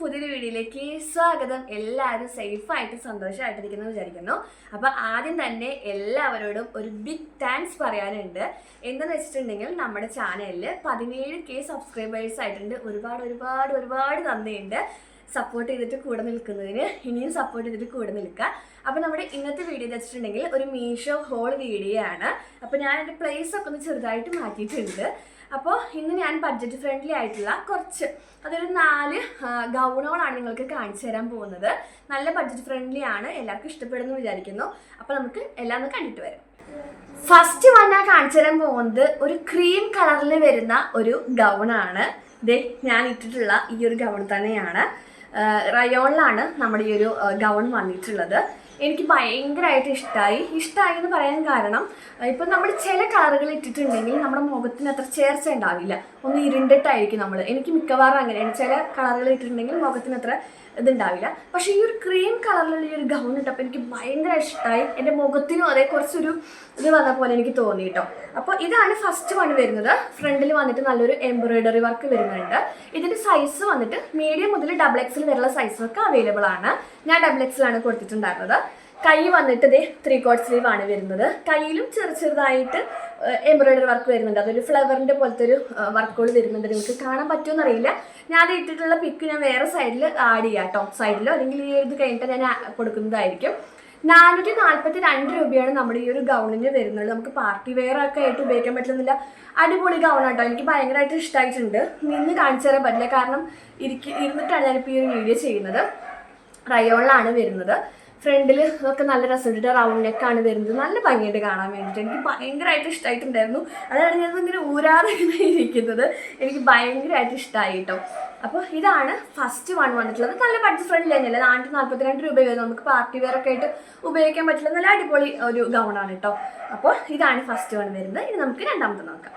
പുതിയൊരു വീഡിയോയിലേക്ക് സ്വാഗതം. എല്ലാവരും സേഫായിട്ട് സന്തോഷമായിട്ടിരിക്കുന്നു വിചാരിക്കുന്നു. അപ്പോൾ ആദ്യം തന്നെ എല്ലാവരോടും ഒരു ബിഗ് താങ്ക്സ് പറയാനുണ്ട്. എന്താണെന്ന് വെച്ചിട്ടുണ്ടെങ്കിൽ നമ്മുടെ ചാനലിൽ പതിനേഴ് കെ സബ്സ്ക്രൈബേഴ്സ് ആയിട്ടുണ്ട്. ഒരുപാട് ഒരുപാട് ഒരുപാട് നന്ദിയുണ്ട്. സപ്പോർട്ട് ചെയ്തിട്ട് കൂടെ നിൽക്കുന്നതിന് ഇനിയും സപ്പോർട്ട് ചെയ്തിട്ട് കൂടെ നിൽക്കുക. അപ്പോൾ നമ്മുടെ ഇന്നത്തെ വീഡിയോ എന്ന് വെച്ചിട്ടുണ്ടെങ്കിൽ ഒരു മീഷോ ഹോൾ വീഡിയോ ആണ്. അപ്പോൾ ഞാൻ എന്റെ പ്ലേസ് ഒക്കെ ഒന്ന് ചെറുതായിട്ട് മാറ്റിയിട്ടുണ്ട്. അപ്പോൾ ഇന്ന് ഞാൻ ബഡ്ജറ്റ് ഫ്രണ്ട്ലി ആയിട്ടുള്ള കുറച്ച് അതൊരു നാല് ഗൗണുകളാണ് നിങ്ങൾക്ക് കാണിച്ചു തരാൻ പോകുന്നത്. നല്ല ബഡ്ജറ്റ് ഫ്രണ്ട്ലി ആണ് എല്ലാവർക്കും ഇഷ്ടപ്പെടുന്നു വിചാരിക്കുന്നു. അപ്പോൾ നമുക്ക് എല്ലാം ഒന്ന് കണ്ടിട്ട് വരാം. ഫസ്റ്റ് വൺ കാണിച്ചു തരാൻ പോകുന്നത് ഒരു ക്രീം കളറിൽ വരുന്ന ഒരു ഗൗണാണ്. ദേ ഞാൻ ഇട്ടിട്ടുള്ള ഈ ഒരു ഗൗൺ തന്നെയാണ്. റയോണിലാണ് നമ്മുടെ ഈ ഒരു ഗൗൺ വന്നിട്ടുള്ളത്. എനിക്ക് ഭയങ്കരമായിട്ട് ഇഷ്ടമായി ഇഷ്ടമായി എന്ന് പറയാൻ കാരണം ഇപ്പം നമ്മൾ ചില കളറുകൾ ഇട്ടിട്ടുണ്ടെങ്കിൽ നമ്മുടെ മുഖത്തിന് അത്ര ചേർച്ച ഉണ്ടാവില്ല. ഒന്ന് ഇരുണ്ടിട്ടായിരിക്കും നമ്മൾ എനിക്ക് മിക്കവാറും അങ്ങനെയാണ്. ചില കളറുകൾ ഇട്ടിട്ടുണ്ടെങ്കിൽ മുഖത്തിന് അത്ര ഇതുണ്ടാവില്ല. പക്ഷേ ഈ ഒരു ക്രീം കളറിലുള്ള ഈ ഒരു ഗൗൺ ഇട്ടപ്പോൾ എനിക്ക് ഭയങ്കര ഇഷ്ടമായി എന്റെ മുഖത്തിനും അതേ കുറച്ചൊരു ഇത് വന്ന പോലെ എനിക്ക് തോന്നി കേട്ടോ അപ്പോൾ ഇതാണ് ഫസ്റ്റ് വൺ വരുന്നത്. ഫ്രണ്ടിൽ വന്നിട്ട് നല്ലൊരു എംബ്രോയിഡറി വർക്ക് വരുന്നുണ്ട്. ഇതിന്റെ സൈസ് വന്നിട്ട് മീഡിയം മുതൽ ഡബിൾ എക്സിൽ വരെയുള്ള സൈസൊക്കെ അവൈലബിൾ ആണ്. ഞാൻ ഡബിൾ എക്സിലാണ് കൊടുത്തിട്ടുണ്ടായിരുന്നത്. കൈ വന്നിട്ട് ഇതേ ത്രീ കോട്ട് സ്ലീവ് ആണ് വരുന്നത്. കയ്യിലും ചെറു ചെറുതായിട്ട് എംബ്രോയിഡറി വർക്ക് വരുന്നുണ്ട്. അതൊരു ഫ്ലവറിന്റെ പോലത്തെ ഒരു വർക്കുകൾ വരുന്നുണ്ട്. നിങ്ങൾക്ക് കാണാൻ പറ്റുമെന്ന് അറിയില്ല ഞാൻ ഇട്ടിട്ടുള്ള പിക്ക് ഞാൻ വേറെ സൈഡിൽ ആഡ് ചെയ്യാം ടോപ്പ് സൈഡിലോ അല്ലെങ്കിൽ ഈ ഇത് കഴിഞ്ഞിട്ട് ഞാൻ കൊടുക്കുന്നതായിരിക്കും. നാനൂറ്റി നാൽപ്പത്തി രണ്ട് രൂപയാണ് നമ്മുടെ ഈ ഒരു ഗൗണിന് വരുന്നത്. നമുക്ക് പാർട്ടി വെയർ ഒക്കെ ആയിട്ട് ഉപയോഗിക്കാൻ പറ്റുന്നില്ല. അടിപൊളി ഗൗൺ കേട്ടോ എനിക്ക് ഭയങ്കരമായിട്ട് ഇഷ്ടമായിട്ടുണ്ട് നിന്ന് കാണിച്ചു തരാൻ പറ്റില്ല. കാരണം ഇരിക്ക ഇരുന്നിട്ടാണ് ഞാനിപ്പോൾ ഈ ഒരു വീഡിയോ ചെയ്യുന്നത്. റയോണിലാണ് വരുന്നത്. ഫ്രണ്ടിൽ ഒക്കെ നല്ല രസമുണ്ട് റൗണ്ട് നെക്കാണ് വരുന്നത്. നല്ല ഭംഗിയായിട്ട് കാണാൻ വേണ്ടിയിട്ട് എനിക്ക് ഭയങ്കരമായിട്ട് ഇഷ്ടമായിട്ടുണ്ടായിരുന്നു അതാണ് ഊരാതെ ഇങ്ങനെ ഇരിക്കുന്നത്. എനിക്ക് ഭയങ്കരമായിട്ട് ഇഷ്ടമായി കേട്ടോ അപ്പോൾ ഇതാണ് ഫസ്റ്റ് വൺ വന്നിട്ടുള്ളത്. നല്ല ബഡ്ജറ്റ് ഫ്രണ്ട്ലി തന്നെയല്ലേ നാനൂറ്റി നാൽപ്പത്തിരണ്ട് രൂപ വരും നമുക്ക് പാർട്ടി വെയർ ഒക്കെ ആയിട്ട് ഉപയോഗിക്കാൻ പറ്റുന്ന നല്ല അടിപൊളി ഒരു ഗൗണാണ് കേട്ടോ. അപ്പോൾ ഇതാണ് ഫസ്റ്റ് വൺ വരുന്നത്. ഇനി നമുക്ക് രണ്ടാമത്തെ നോക്കാം.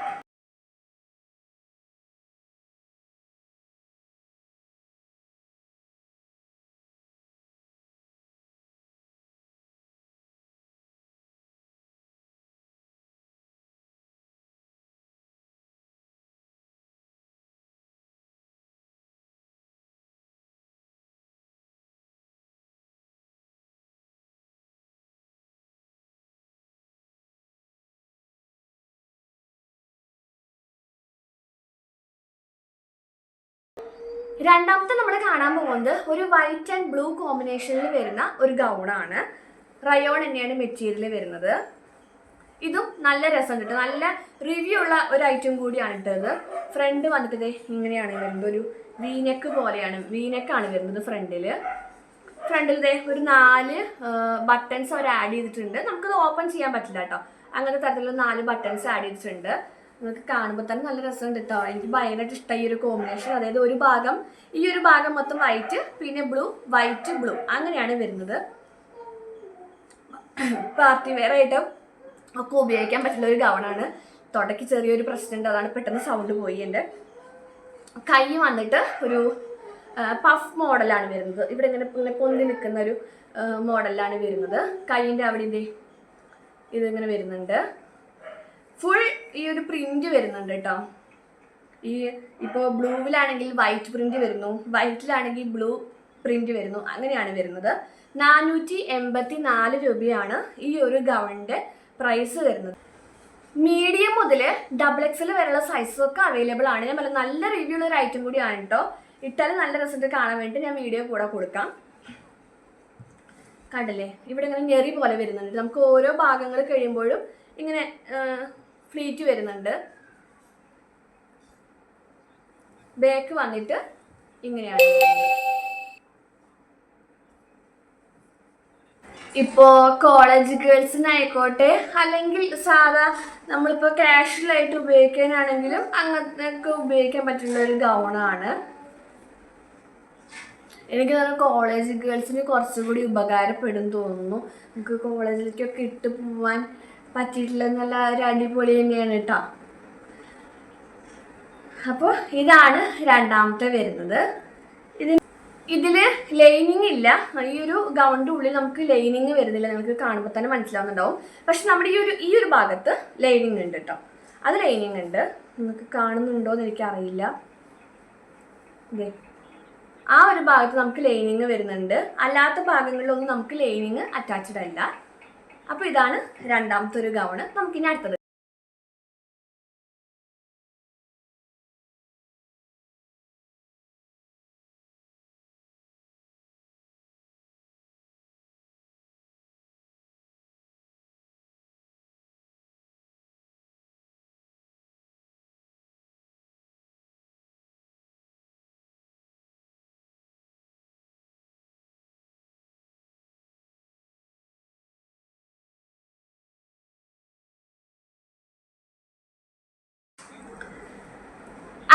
രണ്ടാമത്തെ നമ്മൾ കാണാൻ പോകുന്നത് ഒരു വൈറ്റ് ആൻഡ് ബ്ലൂ കോമ്പിനേഷനിൽ വരുന്ന ഒരു ഗൗണാണ് റയോൺ തന്നെയാണ് മെറ്റീരിയൽ വരുന്നത്. ഇതും നല്ല രസം കിട്ടും. നല്ല റിവ്യൂ ഉള്ള ഒരു ഐറ്റം കൂടിയാണ് ഇട്ടത്. ഫ്രണ്ട് വന്നിട്ട് ഇങ്ങനെയാണ് വരുന്നത്. ഒരു വീനെക്ക് പോലെയാണ്. വീനെക്കാണ് വരുന്നത് ഫ്രണ്ടിൽ ഫ്രണ്ടിൽ ദേ ഒരു നാല് ബട്ടൺസ് അവർ ആഡ് ചെയ്തിട്ടുണ്ട്. നമുക്കത് ഓപ്പൺ ചെയ്യാൻ പറ്റില്ല കേട്ടോ അങ്ങനത്തെ തരത്തിലുള്ള നാല് ബട്ടൺസ് ആഡ് ചെയ്തിട്ടുണ്ട്. നിങ്ങൾക്ക് കാണുമ്പോൾ തന്നെ നല്ല രസമുണ്ട് കേട്ടോ എനിക്ക് ഭയങ്കരമായിട്ട് ഇഷ്ടമായി ഒരു കോമ്പിനേഷൻ അതായത് ഒരു ഭാഗം ഈ ഒരു ഭാഗം മൊത്തം വൈറ്റ് പിന്നെ ബ്ലൂ വൈറ്റ് ബ്ലൂ അങ്ങനെയാണ് വരുന്നത്. പാർട്ടി വെയർ ആയിട്ട് ഒക്കെ ഉപയോഗിക്കാൻ പറ്റുന്ന ഒരു ഗൗണാണ് തുടക്കി ചെറിയൊരു പ്രശ്നമുണ്ട്. അതാണ് പെട്ടെന്ന് സൗണ്ട് പോയി എന്റെ കൈ വന്നിട്ട് ഒരു പഫ് മോഡലാണ് വരുന്നത്. ഇവിടെ ഇങ്ങനെ ഇങ്ങനെ പൊന്തി നിൽക്കുന്ന ഒരു മോഡലാണ് വരുന്നത്. കൈയിന്റെ അവിടെ ഇതേ ഇതിങ്ങനെ വരുന്നുണ്ട്. ഫുൾ ഈ ഒരു പ്രിന്റ് വരുന്നുണ്ട് കേട്ടോ ഈ ഇപ്പോൾ ബ്ലൂവിലാണെങ്കിൽ വൈറ്റ് പ്രിന്റ് വരുന്നു. വൈറ്റിലാണെങ്കിൽ ബ്ലൂ പ്രിന്റ് വരുന്നു. അങ്ങനെയാണ് വരുന്നത്. നാനൂറ്റി എൺപത്തി നാല് രൂപയാണ് ഈ ഒരു ഗൗണിന്റെ പ്രൈസ് വരുന്നത്. മീഡിയം മുതൽ ഡബിൾ എക്സൽ വരെയുള്ള സൈസൊക്കെ അവൈലബിൾ ആണ്. ഞാൻ പറഞ്ഞ നല്ല റിവ്യൂ ഉള്ള ഒരു ഐറ്റം കൂടിയാണ് കേട്ടോ ഇട്ടാലും നല്ല റിസൾട്ട് കാണാൻ വേണ്ടി ഞാൻ വീഡിയോ കൂടെ കൊടുക്കാം. കണ്ടില്ലേ? ഇവിടെ ഇങ്ങനെ ഞെറി പോലെ വരുന്നുണ്ട്. നമുക്ക് ഓരോ ഭാഗങ്ങൾ കഴിയുമ്പോഴും ഇങ്ങനെ ഫ്ലീറ്റ് വരുന്നുണ്ട്. ബാക്ക് വന്നിട്ട് ഇങ്ങനെയാണ് ഇപ്പോൾ ഇപ്പോ കോളേജ് ഗേൾസിനായിക്കോട്ടെ അല്ലെങ്കിൽ സാധാ നമ്മളിപ്പോൾ കാഷ്വൽ ആയിട്ട് ഉപയോഗിക്കാനാണെങ്കിലും അങ്ങനെയൊക്കെ ഉപയോഗിക്കാൻ പറ്റുന്ന ഒരു ഗൗണാണ് എനിക്ക് നല്ല കോളേജ് ഗേൾസിന് കുറച്ചുകൂടി ഉപകാരപ്പെടും തോന്നുന്നു. നമുക്ക് കോളേജിലേക്കൊക്കെ ഇട്ട് പോവാൻ പറ്റിയിട്ടുള്ള നല്ല ഒരു അടിപൊളി തന്നെയാണ് കേട്ടോ അപ്പോൾ ഇതാണ് രണ്ടാമത്തെ വരുന്നത്. ഇതിന് ഇതിൽ ലൈനിങ് ഇല്ല. ഈ ഒരു ഗൗണിന്റെ ഉള്ളിൽ നമുക്ക് ലൈനിങ് വരുന്നില്ല. നിങ്ങൾക്ക് കാണുമ്പോൾ തന്നെ മനസ്സിലാവുന്നുണ്ടാവും. പക്ഷെ നമ്മുടെ ഈ ഒരു ഈ ഒരു ഭാഗത്ത് ലൈനിങ് ഉണ്ട് കേട്ടോ അത് ലൈനിങ് ഉണ്ട്. നിങ്ങൾക്ക് കാണുന്നുണ്ടോ എന്ന് എനിക്കറിയില്ല. ആ ഒരു ഭാഗത്ത് നമുക്ക് ലൈനിങ് വരുന്നുണ്ട്. അല്ലാത്ത ഭാഗങ്ങളിലൊന്നും നമുക്ക് ലൈനിങ് അറ്റാച്ച്ഡ് അല്ല. അപ്പോൾ ഇതാണ് രണ്ടാമത്തെ ഒരു ഗൗണ് നമുക്കിനി അടുത്തത്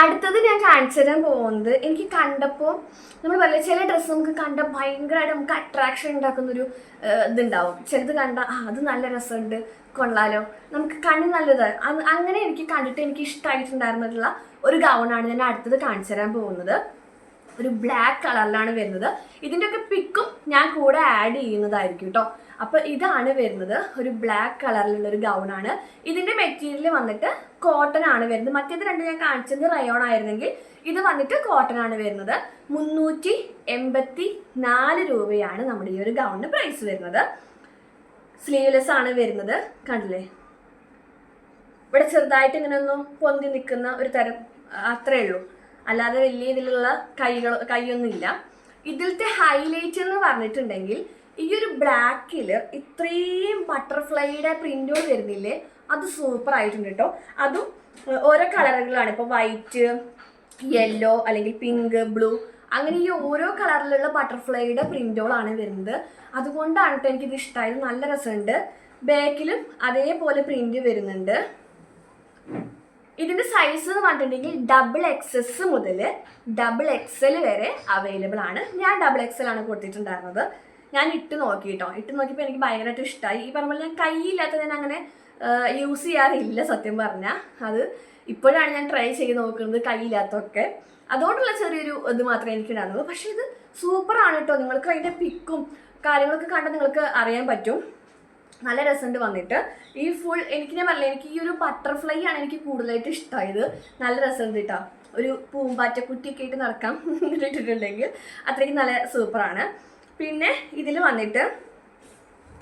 അടുത്തത് ഞാൻ കാണിച്ചു തരാൻ പോകുന്നത് എനിക്ക് കണ്ടപ്പോൾ നമ്മൾ വല്ല ചില ഡ്രസ്സ് നമുക്ക് കണ്ട ഭയങ്കരമായിട്ട് നമുക്ക് അട്രാക്ഷൻ ഉണ്ടാക്കുന്നൊരു ഒരു ഇതുണ്ടാവും. ചിലത് കണ്ട ആ അത് നല്ല രസമുണ്ട് കൊള്ളാലോ. നമുക്ക് കണ്ണ് നല്ലതാണ് അങ്ങനെ എനിക്ക് കണ്ടിട്ട് എനിക്ക് ഇഷ്ടമായിട്ടുണ്ടായിരുന്നിട്ടുള്ള ഒരു ഗൗണാണ് ഞാൻ അടുത്തത് കാണിച്ചു തരാൻ പോകുന്നത്. ഒരു ബ്ലാക്ക് കളറിലാണ് വരുന്നത്. ഇതിന്റെയൊക്കെ പിക്കും ഞാൻ കൂടെ ആഡ് ചെയ്യുന്നതായിരിക്കും കേട്ടോ അപ്പോൾ ഇതാണ് വരുന്നത്. ഒരു ബ്ലാക്ക് കളറിലുള്ള ഒരു ഗൗണാണ് ഇതിന്റെ മെറ്റീരിയൽ വന്നിട്ട് കോട്ടൺ ആണ് വരുന്നത്. മറ്റേത് രണ്ട് ഞാൻ കാണിച്ചത് റയോൺ ആയിരുന്നെങ്കിൽ ഇത് വന്നിട്ട് കോട്ടൺ ആണ് വരുന്നത്. മുന്നൂറ്റി എൺപത്തി നാല് രൂപയാണ് നമ്മുടെ ഈ ഒരു ഗൗണിന് പ്രൈസ് വരുന്നത്. സ്ലീവ്ലെസ് ആണ് വരുന്നത്. കണ്ടില്ലേ? ഇവിടെ ചെറുതായിട്ട് ഇങ്ങനെ ഒന്ന് പൊന്തി നിൽക്കുന്ന ഒരു തരം അത്രേ ഉള്ളൂ. അല്ലാതെ വലിയ ഇതിലുള്ള കൈകൾ കൈയൊന്നും ഇല്ല ഇതിലത്തെ ഹൈലൈറ്റ് എന്ന് പറഞ്ഞിട്ടുണ്ടെങ്കിൽ ഈ ഒരു ബ്ലാക്കിൽ ഇത്രയും ബട്ടർഫ്ലൈയുടെ പ്രിന്റുകൾ വരുന്നില്ലേ? അത് സൂപ്പർ ആയിട്ടുണ്ട് കേട്ടോ അതും ഓരോ കളറുകളാണ് ഇപ്പോൾ വൈറ്റ് യെല്ലോ അല്ലെങ്കിൽ പിങ്ക് ബ്ലൂ അങ്ങനെ ഈ ഓരോ കളറിലുള്ള ബട്ടർഫ്ലൈയുടെ പ്രിന്റുകളാണ് വരുന്നത്. അതുകൊണ്ടാണ് കേട്ടോ എനിക്കിത് ഇഷ്ടമായത് നല്ല രസമുണ്ട്. ബാക്കിലും അതേപോലെ പ്രിന്റ് വരുന്നുണ്ട്. ഇതിന്റെ സൈസ് എന്ന് പറഞ്ഞിട്ടുണ്ടെങ്കിൽ ഡബിൾ എക്സസ് മുതൽ ഡബിൾ എക്സൽ വരെ അവൈലബിൾ ആണ്. ഞാൻ ഡബിൾ എക്സൽ ആണ് കൊടുത്തിട്ടുണ്ടായിരുന്നത്. ഞാൻ ഇട്ട് നോക്കി കേട്ടോ ഇട്ട് നോക്കിയപ്പോൾ എനിക്ക് ഭയങ്കരമായിട്ട് ഇഷ്ടമായി ഈ പറഞ്ഞ ഞാൻ കൈയില്ലാത്ത ഞാൻ അങ്ങനെ യൂസ് ചെയ്യാറില്ല സത്യം പറഞ്ഞാൽ അത് ഇപ്പോഴാണ് ഞാൻ ട്രൈ ചെയ്ത് നോക്കുന്നത് കൈയില്ലാത്തൊക്കെ അതുകൊണ്ടുള്ള ചെറിയൊരു ഇത് മാത്രമേ എനിക്ക് ഉണ്ടായിരുന്നുള്ളൂ പക്ഷേ ഇത് സൂപ്പറാണ് കേട്ടോ നിങ്ങൾക്ക് അതിന്റെ പിക്കും കാര്യങ്ങളൊക്കെ കണ്ടാൽ നിങ്ങൾക്ക് അറിയാൻ പറ്റും. നല്ല രസമുണ്ട് വന്നിട്ട്. ഈ ഫുൾ എനിക്ക് ഞാൻ പറഞ്ഞില്ല എനിക്ക് ഈ ഒരു ബട്ടർഫ്ലൈ ആണ് എനിക്ക് കൂടുതലായിട്ട് ഇഷ്ടമായത് നല്ല രസമുണ്ട് കേട്ടോ ഒരു പൂമ്പാറ്റക്കുട്ടിയൊക്കെ ആയിട്ട് നടക്കാം ഇട്ടിട്ടുണ്ടെങ്കിൽ അത്രയ്ക്ക് നല്ല സൂപ്പറാണ് പിന്നെ ഇതിൽ വന്നിട്ട്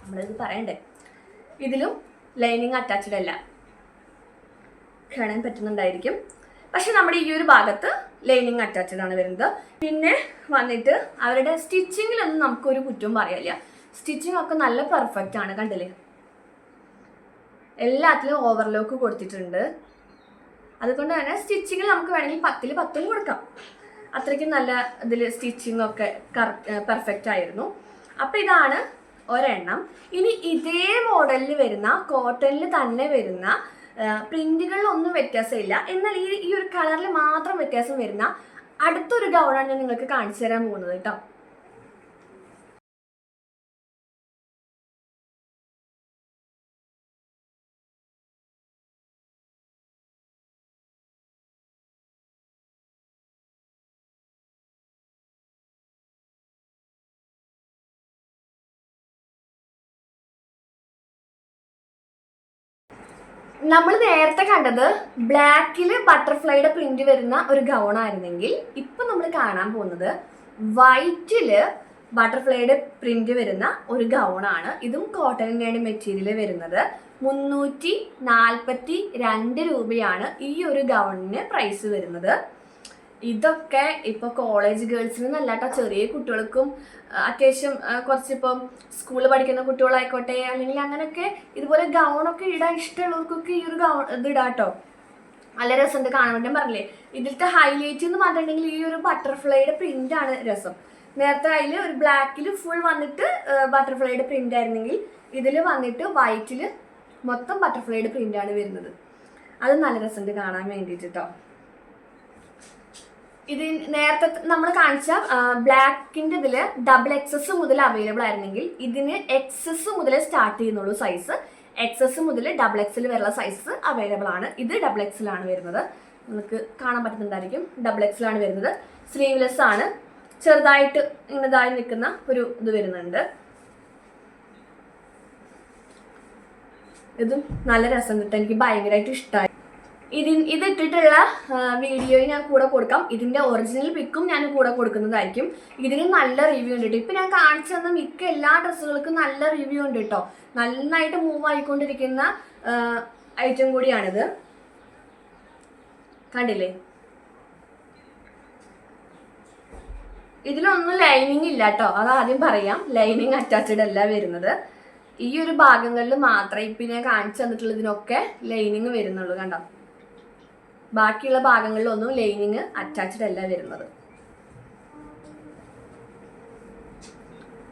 നമ്മളിത് പറയണ്ടേ? ഇതിലും ലൈനിങ് അറ്റാച്ച്ഡ് അല്ല. കാണാൻ പറ്റുന്നുണ്ടായിരിക്കും. പക്ഷെ നമ്മുടെ ഈ ഒരു ഭാഗത്ത് ലൈനിങ് അറ്റാച്ച്ഡ് ആണ് വരുന്നത്. പിന്നെ വന്നിട്ട് അവരുടെ സ്റ്റിച്ചിങ്ങിലൊന്നും നമുക്കൊരു കുറ്റവും പറയാനില്ല സ്റ്റിച്ചിങ് ഒക്കെ നല്ല പെർഫെക്റ്റ് ആണ് കണ്ടില്ലേ? എല്ലാത്തിലും ഓവർലോക്ക് കൊടുത്തിട്ടുണ്ട്. അതുകൊണ്ട് തന്നെ സ്റ്റിച്ചിങ്ങിൽ നമുക്ക് വേണമെങ്കിൽ പത്തിൽ പത്തും കൊടുക്കാം. അത്രയ്ക്കും നല്ല ഇതിൽ സ്റ്റിച്ചിങ് ഒക്കെ പെർഫെക്റ്റ് ആയിരുന്നു. അപ്പം ഇതാണ് ഒരെണ്ണം. ഇനി ഇതേ മോഡലിൽ വരുന്ന കോട്ടണിൽ തന്നെ വരുന്ന പ്രിന്റുകളിലൊന്നും വ്യത്യാസമില്ല. എന്നാൽ ഈ ഈ ഒരു കളറിൽ മാത്രം വ്യത്യാസം വരുന്ന അടുത്തൊരു ഗൗണാണ് ഞാൻ നിങ്ങൾക്ക് കാണിച്ചു തരാൻ പോകുന്നത് കേട്ടോ നമ്മൾ നേരത്തെ കണ്ടത് ബ്ലാക്കിൽ ബട്ടർഫ്ലൈയുടെ പ്രിന്റ് വരുന്ന ഒരു ഗൗൺ ഇപ്പൊ നമ്മൾ കാണാൻ പോകുന്നത് വൈറ്റിൽ ബട്ടർഫ്ലൈയുടെ പ്രിന്റ് വരുന്ന ഒരു ഗൗൺ ആണ് ഇതും കോട്ടണിന്റെയാണ് മെറ്റീരിയൽ വരുന്നത്. മുന്നൂറ്റി നാൽപ്പത്തി രണ്ട് രൂപയാണ് ഈ ഒരു ഗൗണിന് പ്രൈസ് വരുന്നത്. ഇതൊക്കെ ഇപ്പൊ കോളേജ് ഗേൾസിന് കേട്ടോ ചെറിയ കുട്ടികൾക്കും അത്യാവശ്യം കുറച്ചിപ്പം സ്കൂളിൽ പഠിക്കുന്ന കുട്ടികളായിക്കോട്ടെ അല്ലെങ്കിൽ അങ്ങനെയൊക്കെ ഇതുപോലെ ഗൗണൊക്കെ ഇടാൻ ഇഷ്ടമുള്ളവർക്കൊക്കെ ഈ ഒരു ഗൗൺ ഇത് ഇടാട്ടോ. നല്ല രസമുണ്ട് വേണ്ടി പറഞ്ഞില്ലേ ഇതിലത്തെ ഹൈലൈറ്റ് എന്ന് പറഞ്ഞിട്ടുണ്ടെങ്കിൽ ഈ ഒരു ബട്ടർഫ്ലൈയുടെ പ്രിന്റ് ആണ് രസം. നേരത്തെ അതിൽ ഒരു ബ്ലാക്കിൽ ഫുൾ വന്നിട്ട് ബട്ടർഫ്ലൈയുടെ പ്രിന്റ് ആയിരുന്നെങ്കിൽ ഇതിൽ വന്നിട്ട് വൈറ്റിൽ മൊത്തം ബട്ടർഫ്ലൈയുടെ പ്രിന്റ് ആണ് വരുന്നത്. അത് നല്ല രസമുണ്ട് കാണാൻ വേണ്ടിയിട്ട് കേട്ടോ ഇത് നേരത്തെ നമ്മൾ കാണിച്ച ബ്ലാക്കിന്റെ ഇതിൽ ഡബിൾ എക്സസ് മുതൽ അവൈലബിൾ ആയിരുന്നെങ്കിൽ ഇതിന് എക്സസ് മുതൽ സ്റ്റാർട്ട് ചെയ്യുന്നുള്ളൂ സൈസ് എക്സസ് മുതൽ ഡബിൾ എക്സിൽ വരെയുള്ള സൈസ് അവൈലബിൾ ആണ്. ഇത് ഡബിൾ എക്സിലാണ് വരുന്നത്. നമുക്ക് കാണാൻ പറ്റുന്നുണ്ടായിരിക്കും. ഡബിൾ എക്സിലാണ് വരുന്നത്. സ്ലീവ്ലെസ് ആണ്. ചെറുതായിട്ട് ഇങ്ങനെ ഇതായി നിൽക്കുന്ന ഒരു ഇത് വരുന്നുണ്ട്. ഇതും നല്ല രസം കിട്ടും എനിക്ക് ഭയങ്കരമായിട്ട് ഇഷ്ടമായി ഇതിൻ ഇതിട്ടിട്ടുള്ള വീഡിയോ ഞാൻ കൂടെ കൊടുക്കാം. ഇതിന്റെ ഒറിജിനൽ പിക്കും ഞാൻ കൂടെ കൊടുക്കുന്നതായിരിക്കും. ഇതിന് നല്ല റിവ്യൂ ഉണ്ട് കേട്ടോ ഇപ്പം ഞാൻ കാണിച്ചു തന്ന മിക്ക എല്ലാ ഡ്രസ്സുകൾക്കും നല്ല റിവ്യൂ ഉണ്ട് കേട്ടോ നന്നായിട്ട് മൂവ് ആയിക്കൊണ്ടിരിക്കുന്ന ഐറ്റം കൂടിയാണിത്. കണ്ടില്ലേ? ഇതിലൊന്നും ലൈനിങ് ഇല്ല കേട്ടോ അത് ആദ്യം പറയാം. ലൈനിങ് അറ്റാച്ച്ഡ് അല്ല വരുന്നത്. ഈ ഒരു ഭാഗങ്ങളിൽ മാത്രമേ ഇപ്പം ഞാൻ കാണിച്ചു തന്നിട്ടുള്ളതിനൊക്കെ ലൈനിങ് വരുന്നുള്ളൂ കണ്ടോ? ബാക്കിയുള്ള ഭാഗങ്ങളിലൊന്നും ലൈനിങ് അറ്റാച്ച്ഡ് അല്ല വരുന്നത്.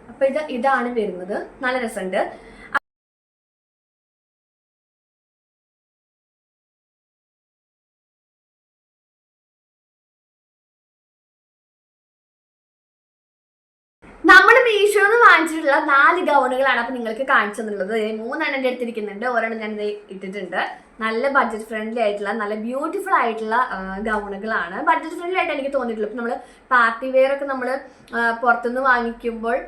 അപ്പൊ ഇത് ഇതാണ് വരുന്നത്. നല്ല രസമുണ്ട്. നാല് ഗൗണുകളാണ് അപ്പൊ നിങ്ങൾക്ക് കാണിച്ചു തന്നുള്ളത് മൂന്നെണ്ണം എന്റെ അടുത്തിരിക്കുന്നുണ്ട്. ഒരെണ്ണം ഞാൻ ഇട്ടിട്ടുണ്ട്. നല്ല ബഡ്ജറ്റ് ഫ്രണ്ട്ലി ആയിട്ടുള്ള നല്ല ബ്യൂട്ടിഫുൾ ആയിട്ടുള്ള ഗൗണുകളാണ്. ബഡ്ജറ്റ് ഫ്രണ്ട്ലി ആയിട്ട് എനിക്ക് തോന്നിയിട്ടുള്ളൂ ഇപ്പൊ നമ്മൾ പാർട്ടി വെയർ ഒക്കെ നമ്മൾ പുറത്തുനിന്ന് വാങ്ങിക്കുമ്പോൾ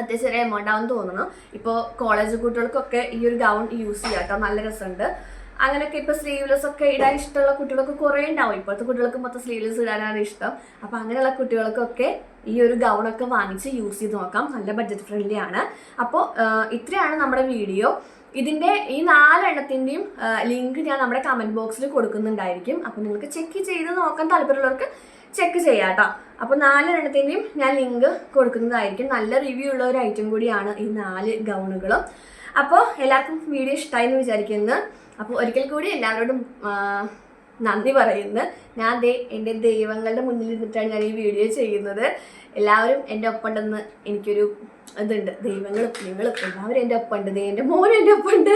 അത്യാവശ്യം ചെറിയ എമൗണ്ട് ആവും തോന്നുന്നു. ഇപ്പോൾ കോളേജ് കുട്ടികൾക്കൊക്കെ ഈ ഒരു ഗൗൺ യൂസ് ചെയ്യാം കേട്ടോ നല്ല രസമുണ്ട്. അങ്ങനെയൊക്കെ ഇപ്പോൾ സ്ലീവ്ലെസ് ഒക്കെ ഇടാൻ ഇഷ്ടമുള്ള കുട്ടികളൊക്കെ കുറേ ഉണ്ടാവും. ഇപ്പോഴത്തെ കുട്ടികൾക്ക് മൊത്തം സ്ലീവ്ലെസ് ഇടാനാണ് ഇഷ്ടം. അപ്പോൾ അങ്ങനെയുള്ള കുട്ടികൾക്കൊക്കെ ഈ ഒരു ഗൗണൊക്കെ വാങ്ങിച്ച് യൂസ് ചെയ്ത് നോക്കാം. നല്ല ബഡ്ജറ്റ് ഫ്രണ്ട്ലി ആണ്. അപ്പോൾ ഇത്രയാണ് നമ്മുടെ വീഡിയോ. ഇതിന്റെ ഈ നാലെണ്ണത്തിന്റെയും ലിങ്ക് ഞാൻ നമ്മുടെ കമന്റ് ബോക്സിൽ കൊടുക്കുന്നുണ്ടായിരിക്കും. അപ്പോൾ നിങ്ങൾക്ക് ചെക്ക് ചെയ്ത് നോക്കാൻ താല്പര്യമുള്ളവർക്ക് ചെക്ക് ചെയ്യാം കേട്ടോ അപ്പോൾ നാലെണ്ണത്തിന്റെയും ഞാൻ ലിങ്ക് കൊടുക്കുന്നതായിരിക്കും. നല്ല റിവ്യൂ ഉള്ള ഒരു ഐറ്റം കൂടിയാണ് ഈ നാല് ഗൗണുകളും. അപ്പോൾ എല്ലാവർക്കും വീഡിയോ ഇഷ്ടമായി എന്ന് വിചാരിക്കുന്നു. അപ്പോൾ ഒരിക്കൽ കൂടി എല്ലാവരോടും നന്ദി പറയുന്നു. ഞാൻ ദേ എന്റെ ദൈവങ്ങളുടെ മുന്നിൽ ഇരുന്നിട്ടാണ് ഞാൻ ഈ വീഡിയോ ചെയ്യുന്നത്. എല്ലാവരും എന്റെ ഒപ്പം ഉണ്ടെന്ന് എനിക്കൊരു ഇതുണ്ട്. ദൈവങ്ങളും നിങ്ങളും എല്ലാവരും എന്റെ ഒപ്പം ഉണ്ട് എന്റെ മോൻ എന്റെ ഒപ്പം ഉണ്ട്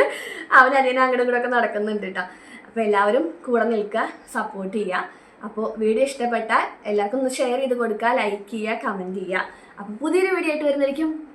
അവൻ അതിനെ അങ്ങോട്ടും കൂടെ ഒക്കെ നടക്കുന്നുണ്ട് കേട്ടോ. അപ്പോൾ എല്ലാവരും കൂടെ നിൽക്കുക സപ്പോർട്ട് ചെയ്യുക. അപ്പോൾ വീഡിയോ ഇഷ്ടപ്പെട്ടാൽ എല്ലാവർക്കും ഒന്ന് ഷെയർ ചെയ്ത് കൊടുക്കുക ലൈക്ക് ചെയ്യുക കമന്റ് ചെയ്യുക. അപ്പോൾ പുതിയൊരു വീഡിയോ ആയിട്ട് വരുന്നതായിരിക്കും.